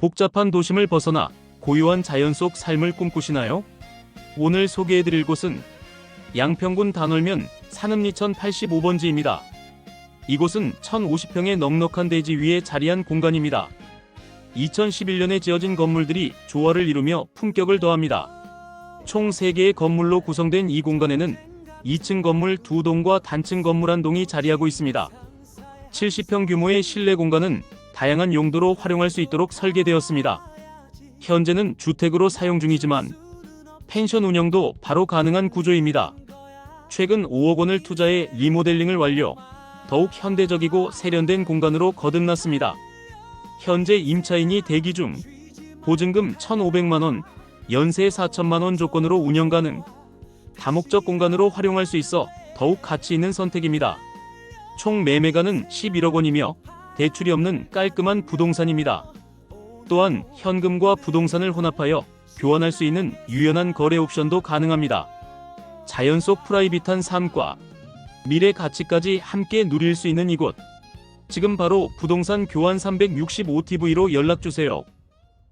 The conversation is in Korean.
복잡한 도심을 벗어나 고요한 자연 속 삶을 꿈꾸시나요? 오늘 소개해드릴 곳은 양평군 단월면 산읍리천 85번지입니다. 이곳은 1050평의 넉넉한 대지 위에 자리한 공간입니다. 2011년에 지어진 건물들이 조화를 이루며 품격을 더합니다. 총 3개의 건물로 구성된 이 공간에는 2층 건물 2동과 단층 건물 1동이 자리하고 있습니다. 70평 규모의 실내 공간은 다양한 용도로 활용할 수 있도록 설계되었습니다. 현재는 주택으로 사용 중이지만 펜션 운영도 바로 가능한 구조입니다. 최근 5억 원을 투자해 리모델링을 완료, 더욱 현대적이고 세련된 공간으로 거듭났습니다. 현재 임차인이 대기 중, 보증금 1,500만 원, 연세 4천만 원 조건으로 운영 가능, 다목적 공간으로 활용할 수 있어 더욱 가치 있는 선택입니다. 총 매매가는 11억 원이며 대출이 없는 깔끔한 부동산입니다. 또한 현금과 부동산을 혼합하여 교환할 수 있는 유연한 거래 옵션도 가능합니다. 자연 속 프라이빗한 삶과 미래 가치까지 함께 누릴 수 있는 이곳. 지금 바로 부동산 교환 365TV로 연락 주세요.